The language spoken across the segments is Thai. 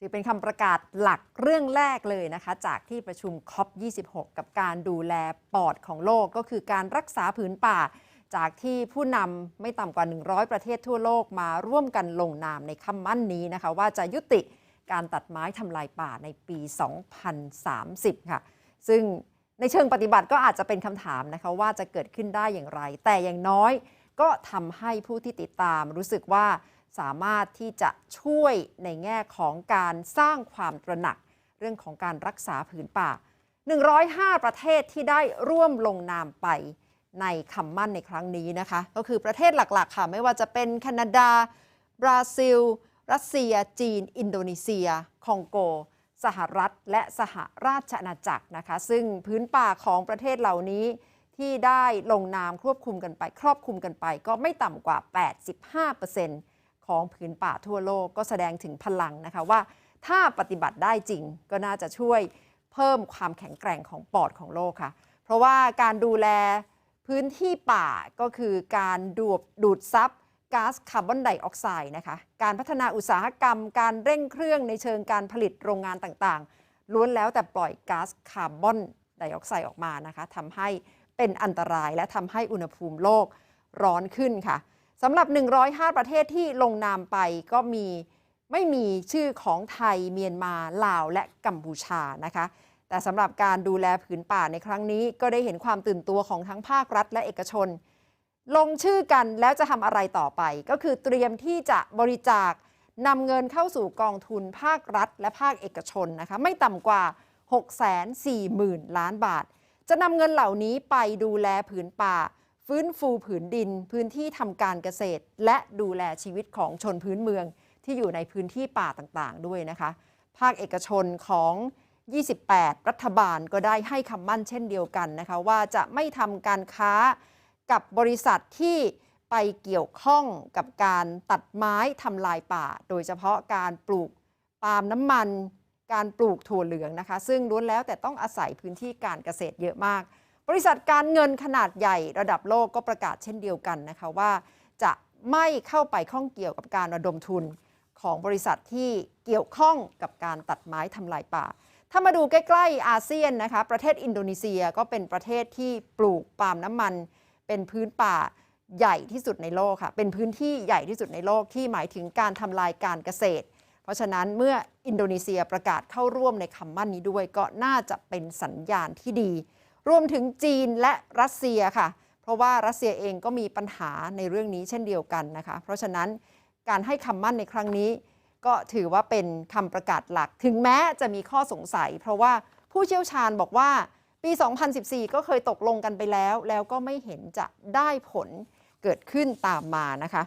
ถือเป็นคำประกาศหลักเรื่องแรกเลยนะคะ จากที่ประชุมคอป26 กับการดูแลปอดของโลกก็คือการรักษาผืนป่า จากที่ผู้นำไม่ต่ำกว่า 100 ประเทศทั่วโลกมาร่วมกันลงนามในคำมั่นนี้นะคะ ว่าจะยุติการตัดไม้ทำลายป่าในปี 2030 ค่ะ ซึ่งในเชิงปฏิบัติก็อาจจะเป็นคำถามนะคะว่าจะเกิดขึ้นได้อย่างไร แต่อย่างน้อยก็ทำให้ผู้ที่ติดตามรู้สึกว่า สามารถที่จะช่วยในแง่ของการสร้างความตระหนัก เรื่องของการรักษาผืนป่า 105 ประเทศที่ได้ร่วมลงนามไปในคำมั่นในครั้งนี้นะคะ ก็คือประเทศหลักๆ ค่ะ ไม่ว่าจะเป็นแคนาดา บราซิล รัสเซีย จีน อินโดนีเซีย คองโก สหรัฐ และสหราชอาณาจักรนะคะ ซึ่งพื้นป่าของประเทศเหล่านี้ที่ได้ลงนามควบคุมกันไป ครอบคลุมกันไป ก็ไม่ต่ำกว่า 85% ของพื้นป่าทั่วโลกก็แสดงถึงพลังนะคะว่าถ้าปฏิบัติได้จริงก็น่าจะช่วยเพิ่มความแข็งแกร่งของปอดของโลกค่ะ เพราะว่าการดูแลพื้นที่ป่าก็คือการดูดดูดซับก๊าซคาร์บอนไดออกไซด์นะคะ การพัฒนาอุตสาหกรรม การเร่งเครื่องในเชิงการผลิตโรงงานต่างๆ ล้วนแล้วแต่ปล่อยก๊าซคาร์บอนไดออกไซด์ออกมานะคะทำให้เป็นอันตรายและทำให้อุณหภูมิโลกร้อนขึ้นค่ะ สำหรับ 105 ประเทศที่ลงนามไปก็มีไม่มีชื่อของไทยเมียนมาลาวและกัมพูชานะคะ แต่สำหรับการดูแลผืนป่าในครั้งนี้ ก็ได้เห็นความตื่นตัวของทั้งภาครัฐและเอกชน ลงชื่อกันแล้วจะทำอะไรต่อไป ก็คือเตรียมที่จะบริจาคนำเงินเข้าสู่กองทุนภาครัฐ และภาคเอกชนนะคะไม่ต่ำกว่า 640,000 ล้านบาท จะนำเงินเหล่านี้ไปดูแลผืนป่า ฟื้นฟูผืนดิน พื้นที่ทำการเกษตร และดูแลชีวิตของชนพื้นเมืองที่อยู่ในพื้นที่ป่าต่างๆ ด้วยนะคะ ภาคเอกชนของ 28 รัฐบาลก็ได้ให้คำมั่นเช่นเดียวกันนะคะ ว่าจะไม่ทำการค้ากับบริษัทที่ไปเกี่ยวข้องกับการตัดไม้ทำลายป่า โดยเฉพาะการปลูกปาล์มน้ำมัน การปลูกถั่วเหลืองนะคะ ซึ่งล้วนแล้วแต่ต้องอาศัยพื้นที่การเกษตรเยอะมาก บริษัทการเงินขนาดใหญ่ระดับโลกก็ประกาศเช่นเดียวกันนะคะว่า จะไม่เข้าไปข้องเกี่ยวกับการระดมทุนของบริษัทที่เกี่ยวข้องกับการตัดไม้ทำลายป่า ถ้ามาดูใกล้ๆอาเซียนนะคะประเทศอินโดนีเซียก็เป็นประเทศที่ปลูกปาล์มน้ำมัน เป็นพื้นป่าใหญ่ที่สุดในโลกค่ะ เป็นพื้นที่ใหญ่ที่สุดในโลกที่หมายถึงการทำลายการเกษตร เพราะฉะนั้นเมื่ออินโดนีเซียประกาศเข้าร่วมในคำมั่นนี้ด้วย ก็น่าจะเป็นสัญญาณที่ดี รวมถึงจีนและรัสเซียค่ะ เพราะว่ารัสเซียเองก็มีปัญหาในเรื่องนี้เช่นเดียวกันนะคะ เพราะฉะนั้นการให้คำมั่นในครั้งนี้ ก็ถือว่าเป็นคำประกาศหลัก ถึงแม้จะมีข้อสงสัย เพราะว่าผู้เชี่ยวชาญบอกว่าปี 2014 ก็เคยตกลงกันไปแล้ว แล้วก็ไม่เห็นจะได้ผลเกิดขึ้นตามมานะคะ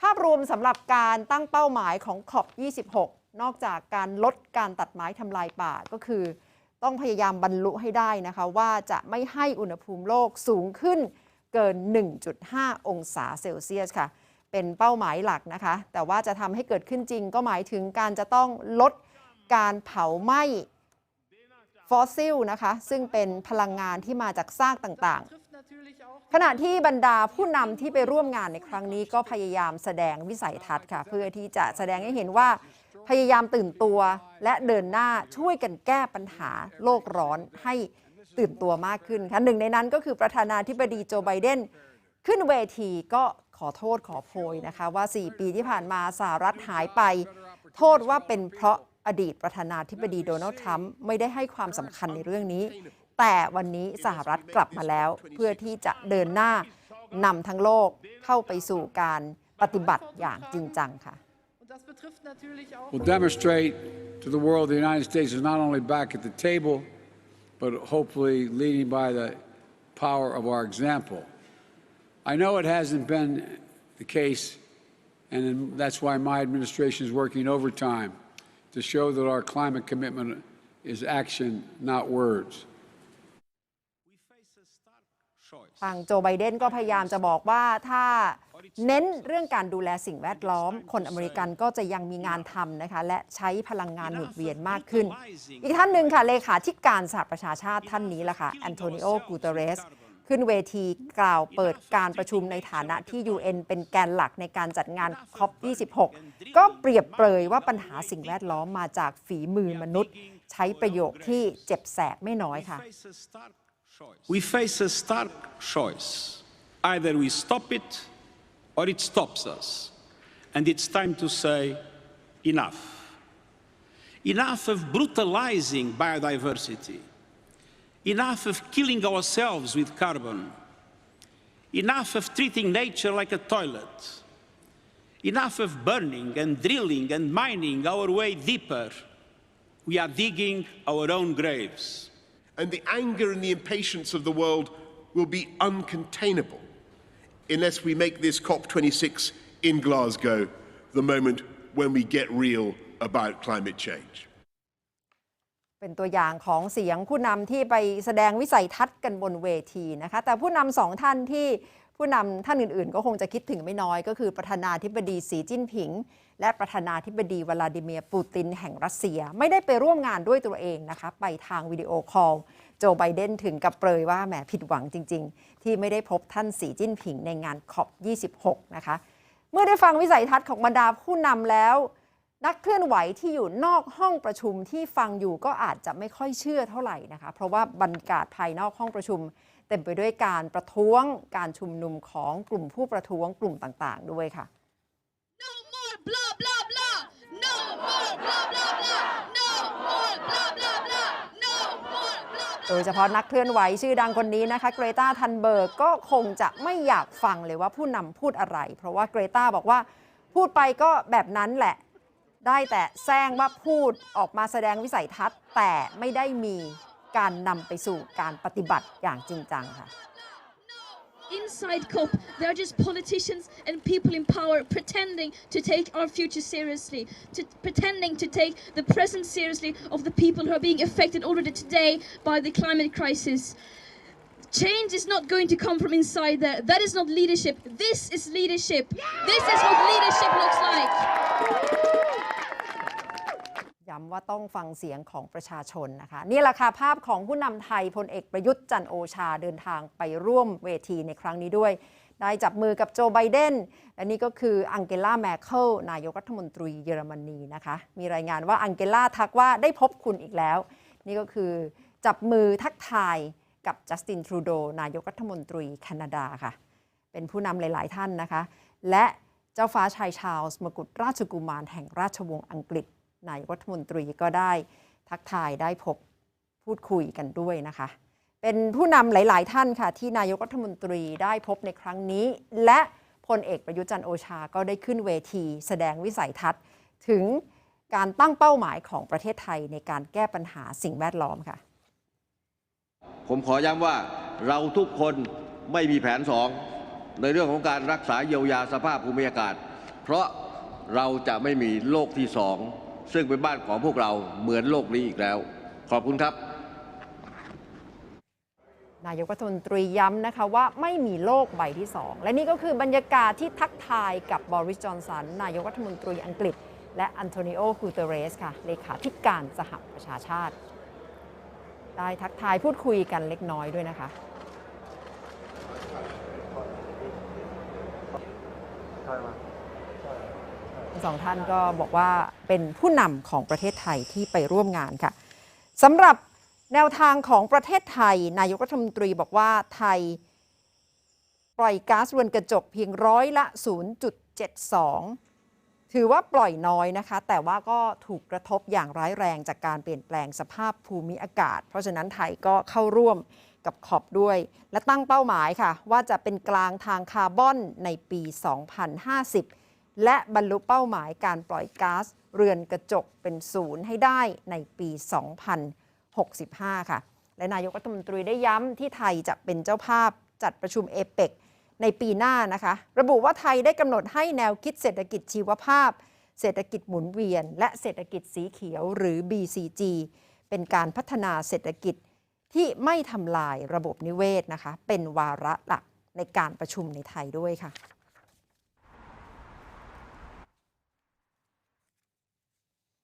ภาพรวมสำหรับการตั้งเป้าหมายของขอบ 26 นอกจากการลดการตัดไม้ทำลายป่าก็คือ ต้องพยายามบรรลุให้ได้นะคะว่าจะไม่ให้อุณหภูมิโลกสูงขึ้นเกิน 1.5 องศาเซลเซียสค่ะ เป็นเป้าหมายหลักนะคะ แต่ว่าจะทำให้เกิดขึ้นจริงก็หมายถึงการจะต้องลดการเผาไหม้ฟอสซิลนะคะ ซึ่งเป็นพลังงานที่มาจากซากต่างๆ ขณะที่บรรดาผู้นำที่ไปร่วมงานในครั้งนี้ก็พยายามแสดงวิสัยทัศน์ค่ะ เพื่อที่จะแสดงให้เห็นว่าพยายามตื่นตัวและเดินหน้าช่วยกันแก้ปัญหาโลกร้อนให้ตื่นตัวมากขึ้นค่ะหนึ่งในนั้นก็คือประธานาธิบดีโจไบเดนขึ้นเวทีก็ขอโทษขอโพยนะคะ ว่า 4 ปีที่ผ่านมาสหรัฐหายไป โทษว่าเป็นเพราะอดีตประธานาธิบดีโดนัลด์ทรัมป์ไม่ได้ให้ความสำคัญในเรื่องนี้ แต่วันนี้สหรัฐกลับมาแล้ว เพื่อที่จะเดินหน้านำทั้งโลกเข้าไปสู่การปฏิบัติอย่างจริงจังค่ะ will demonstrate to the world the United States is not only back at the table, but hopefully leading by the power of our example. I know it hasn't been the case, and that's why my administration is working overtime to show that our climate commitment is action, not words. ทางโจไบเดนก็พยายามจะบอกว่าถ้าเน้นเรื่องการดูแลสิ่งแวดล้อม คนอเมริกันก็จะยังมีงานทำนะคะ และใช้พลังงานหมุนเวียนมากขึ้น อีกท่านหนึ่งค่ะ เลขาธิการสหประชาชาติท่านนี้ล่ะค่ะแอนโทนิโอกูเตเรส ขึ้นเวทีกล่าวเปิดการประชุมในฐานะที่ UN เป็นแกนหลักในการจัดงาน COP26 ก็เปรียบเปรยว่าปัญหาสิ่งแวดล้อมมาจากฝีมือมนุษย์ ใช้ประโยคที่เจ็บแสบไม่น้อยค่ะ We face a stark choice. Either we stop it or it stops us. And it's time to say enough. Enough of brutalizing biodiversity. Enough of killing ourselves with carbon. Enough of treating nature like a toilet. Enough of burning and drilling and mining our way deeper. We are digging our own graves. And the anger and the impatience of the world will be uncontainable unless we make this COP26 in Glasgow the moment when we get real about climate change. เป็นตัวอย่างของเสียงผู้นำที่ไปแสดงวิสัยทัศน์กันบนเวทีนะคะ แต่ผู้นำสองท่านที่ผู้นำท่านอื่นๆ ก็คงจะคิดถึงไม่น้อย ก็คือประธานาธิบดีสีจิ้นผิง และประธานาธิบดีวลาดิเมียร์ปูตินแห่งรัสเซีย ไม่ได้ไปร่วมงานด้วยตัวเองนะคะ ไปทางวิดีโอคอลโจไบเดนถึงกับเปรยว่าแหมผิดหวังจริง ๆ ที่ไม่ได้พบท่านสีจิ้นผิงในงานคอป26 นะคะ เมื่อได้ฟังวิสัยทัศน์ของบรรดาผู้นำแล้ว นักเคลื่อนไหวที่อยู่นอกห้องประชุมที่ฟังอยู่ก็อาจจะไม่ค่อยเชื่อเท่าไหร่นะคะ เพราะว่าบรรยากาศภายนอกห้องประชุม เต็มไปด้วยการประท้วงการชุมนุมของกลุ่มผู้ประท้วงกลุ่มต่างๆ ด้วยค่ะ No more blah blah blah. No more blah blah blah. No more blah blah blah. No more blah blah. โดยเฉพาะนักเคลื่อนไหวชื่อดังคนนี้นะคะ เกรตาทันเบิร์กก็คงจะไม่อยากฟังเลยว่าผู้นำพูดอะไร เพราะว่าเกรตาบอกว่าพูดไปก็แบบนั้นแหละ ได้แต่แซงว่าพูดออกมาแสดงวิสัยทัศน์ แต่ไม่ได้มีการนำไปสู่การปฏิบัติอย่างจริงจังค่ะ Inside COP, there are just politicians and people in power pretending to take our future seriously, to pretending to take the present seriously of the people who are being affected already today by the climate crisis. Change is not going to come from inside there. That is not leadership. This is leadership. This is what leadership looks like. ย้ำว่าต้องฟังเสียงของประชาชนนะคะ นี่แหละค่ะภาพของผู้นำไทยพลเอกประยุทธ์จันโอชาเดินทางไปร่วมเวทีในครั้งนี้ด้วย ได้จับมือกับโจไบเดน และนี่ก็คืออังเกลาแมคเคิลนายกรัฐมนตรีเยอรมนีนะคะ มีรายงานว่าอังเกลาทักว่าได้พบคุณอีกแล้ว นี่ก็คือจับมือทักทายกับจัสตินทรูโดนายกรัฐมนตรีแคนาดาค่ะ เป็นผู้นำหลาย ๆ ท่านนะคะ และเจ้าฟ้าชายชาลส์มกุฎราชกุมารแห่งราชวงศ์อังกฤษ นายรัฐมนตรีก็ได้ทักทายได้พบพูดคุยกันด้วยนะคะ เป็นผู้นำหลาย ๆ ท่านค่ะ ที่นายกรัฐมนตรีได้พบในครั้งนี้ และพลเอกประยุจันโอชาก็ได้ขึ้นเวที แสดงวิสัยทัศน์ ถึงการตั้งเป้าหมายของประเทศไทยในการแก้ปัญหาสิ่งแวดล้อมค่ะ ผมขอย้ำว่าเราทุกคนไม่มีแผนสองในเรื่องของการรักษาเยียวยาสภาพภูมิอากาศ เพราะเราจะไม่มีโลกที่สอง ซึ่งเป็นบ้านของพวกเราเหมือนโลกนี้อีกแล้ว ขอบคุณครับ นายกรัฐมนตรีย้ำนะคะว่าไม่มีโลกใบที่ 2 และนี่ก็คือบรรยากาศที่ทักทายกับบริสจอนสัน นายกรัฐมนตรีอังกฤษ และอันโทนิโอกูเตเรสค่ะเลขาธิการสหประชาชาติ ได้ทักทายพูดคุยกันเล็กน้อยด้วยนะคะทั้ง สองท่านก็บอกว่าเป็นผู้นำของประเทศไทยที่ไปร่วมงานค่ะสำหรับแนวทางของประเทศไทย นายกรัฐมนตรีบอกว่าไทย ปล่อยก๊าซเรือนกระจกเพียงร้อยละ 0.72 ถือว่าปล่อยน้อยนะคะ แต่ว่าก็ถูกกระทบอย่างร้ายแรงจากการเปลี่ยนแปลงสภาพภูมิอากาศ เพราะฉะนั้นไทยก็เข้าร่วมกับขอบด้วย และตั้งเป้าหมายค่ะ ว่าจะเป็นกลางทางคาร์บอนในปี 2050 และบรรลุเป้าหมายการปล่อยก๊าซเรือนกระจกเป็นศูนย์ให้ได้ในปี 2065 ค่ะ และนายกรัฐมนตรีได้ย้ำที่ไทยจะเป็นเจ้าภาพจัดประชุมเอเปกในปีหน้านะคะ ระบุว่าไทยได้กำหนดให้แนวคิดเศรษฐกิจชีวภาพ เศรษฐกิจหมุนเวียน และเศรษฐกิจสีเขียวหรือ BCG เป็นการพัฒนาเศรษฐกิจที่ไม่ทำลายระบบนิเวศนะคะ เป็นวาระหลักในการประชุมในไทยด้วยค่ะ